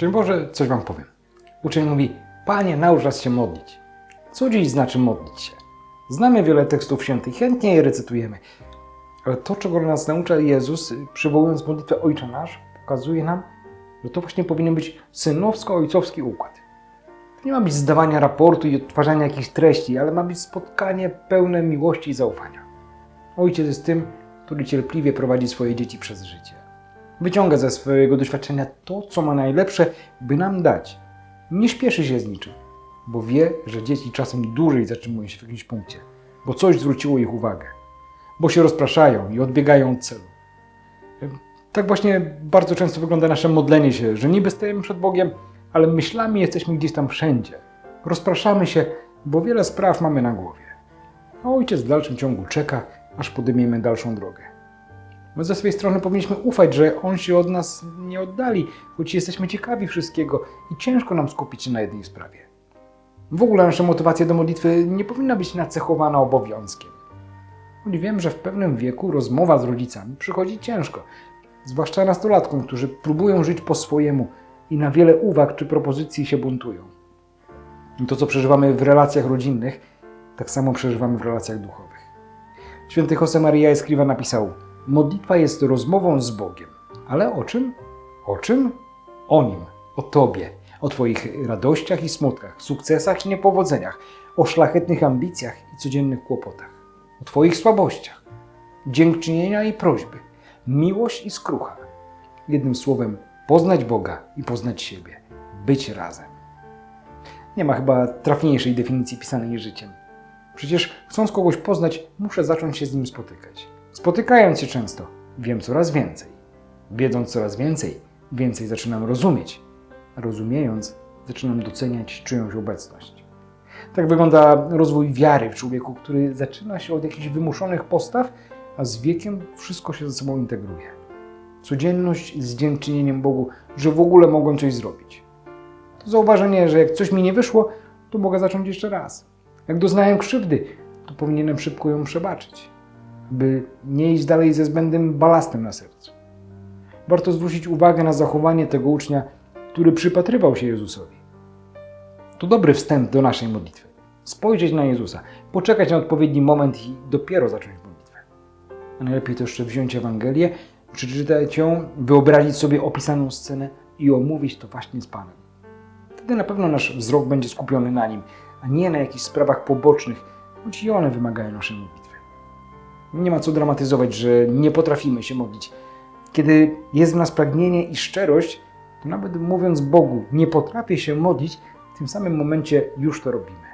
Szczęść Boże, coś Wam powiem. Uczeń mówi, Panie, naucz nas się modlić. Co dziś znaczy modlić się? Znamy wiele tekstów świętych, chętnie je recytujemy. Ale to, czego nas naucza Jezus, przywołując modlitwę Ojcze Nasz, pokazuje nam, że to właśnie powinien być synowsko-ojcowski układ. To nie ma być zdawania raportu i odtwarzania jakichś treści, ale ma być spotkanie pełne miłości i zaufania. Ojciec jest tym, który cierpliwie prowadzi swoje dzieci przez życie. Wyciąga ze swojego doświadczenia to, co ma najlepsze, by nam dać. Nie śpieszy się z niczym, bo wie, że dzieci czasem dłużej zatrzymują się w jakimś punkcie, bo coś zwróciło ich uwagę, bo się rozpraszają i odbiegają od celu. Tak właśnie bardzo często wygląda nasze modlenie się, że niby stajemy przed Bogiem, ale myślami jesteśmy gdzieś tam wszędzie. Rozpraszamy się, bo wiele spraw mamy na głowie. A ojciec w dalszym ciągu czeka, aż podejmiemy dalszą drogę. My ze swojej strony powinniśmy ufać, że on się od nas nie oddali, choć jesteśmy ciekawi wszystkiego i ciężko nam skupić się na jednej sprawie. W ogóle nasza motywacja do modlitwy nie powinna być nacechowana obowiązkiem. Choć wiem, że w pewnym wieku rozmowa z rodzicami przychodzi ciężko, zwłaszcza nastolatkom, którzy próbują żyć po swojemu i na wiele uwag czy propozycji się buntują. To, co przeżywamy w relacjach rodzinnych, tak samo przeżywamy w relacjach duchowych. Święty Josemaria Escriva napisał: Modlitwa jest rozmową z Bogiem. Ale o czym? O czym? O nim, o Tobie, o Twoich radościach i smutkach, sukcesach i niepowodzeniach, o szlachetnych ambicjach i codziennych kłopotach, o Twoich słabościach, dziękczynienia i prośby, miłość i skrucha. Jednym słowem, poznać Boga i poznać siebie, być razem. Nie ma chyba trafniejszej definicji pisanej życiem. Przecież chcąc kogoś poznać, muszę zacząć się z nim spotykać. Spotykając się często, wiem coraz więcej. Wiedząc coraz więcej, więcej zaczynam rozumieć. Rozumiejąc, zaczynam doceniać czyjąś obecność. Tak wygląda rozwój wiary w człowieku, który zaczyna się od jakichś wymuszonych postaw, a z wiekiem wszystko się ze sobą integruje. Codzienność z dziękczynieniem Bogu, że w ogóle mogłem coś zrobić. To zauważenie, że jak coś mi nie wyszło, to mogę zacząć jeszcze raz. Jak doznałem krzywdy, to powinienem szybko ją przebaczyć, by nie iść dalej ze zbędnym balastem na sercu. Warto zwrócić uwagę na zachowanie tego ucznia, który przypatrywał się Jezusowi. To dobry wstęp do naszej modlitwy. Spojrzeć na Jezusa, poczekać na odpowiedni moment i dopiero zacząć modlitwę. A najlepiej to jeszcze wziąć Ewangelię, przeczytać ją, wyobrazić sobie opisaną scenę i omówić to właśnie z Panem. Wtedy na pewno nasz wzrok będzie skupiony na Nim, a nie na jakichś sprawach pobocznych, choć i one wymagają naszej modlitwy. Nie ma co dramatyzować, że nie potrafimy się modlić. Kiedy jest w nas pragnienie i szczerość, to nawet mówiąc Bogu, nie potrafię się modlić, w tym samym momencie już to robimy.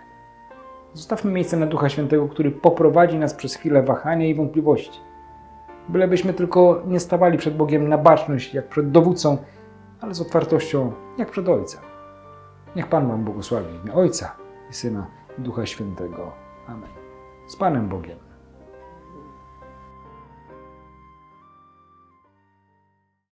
Zostawmy miejsce na Ducha Świętego, który poprowadzi nas przez chwilę wahania i wątpliwości. Bylebyśmy tylko nie stawali przed Bogiem na baczność, jak przed dowódcą, ale z otwartością, jak przed Ojcem. Niech Pan Wam błogosławi w imię Ojca i Syna i Ducha Świętego. Amen. Z Panem Bogiem.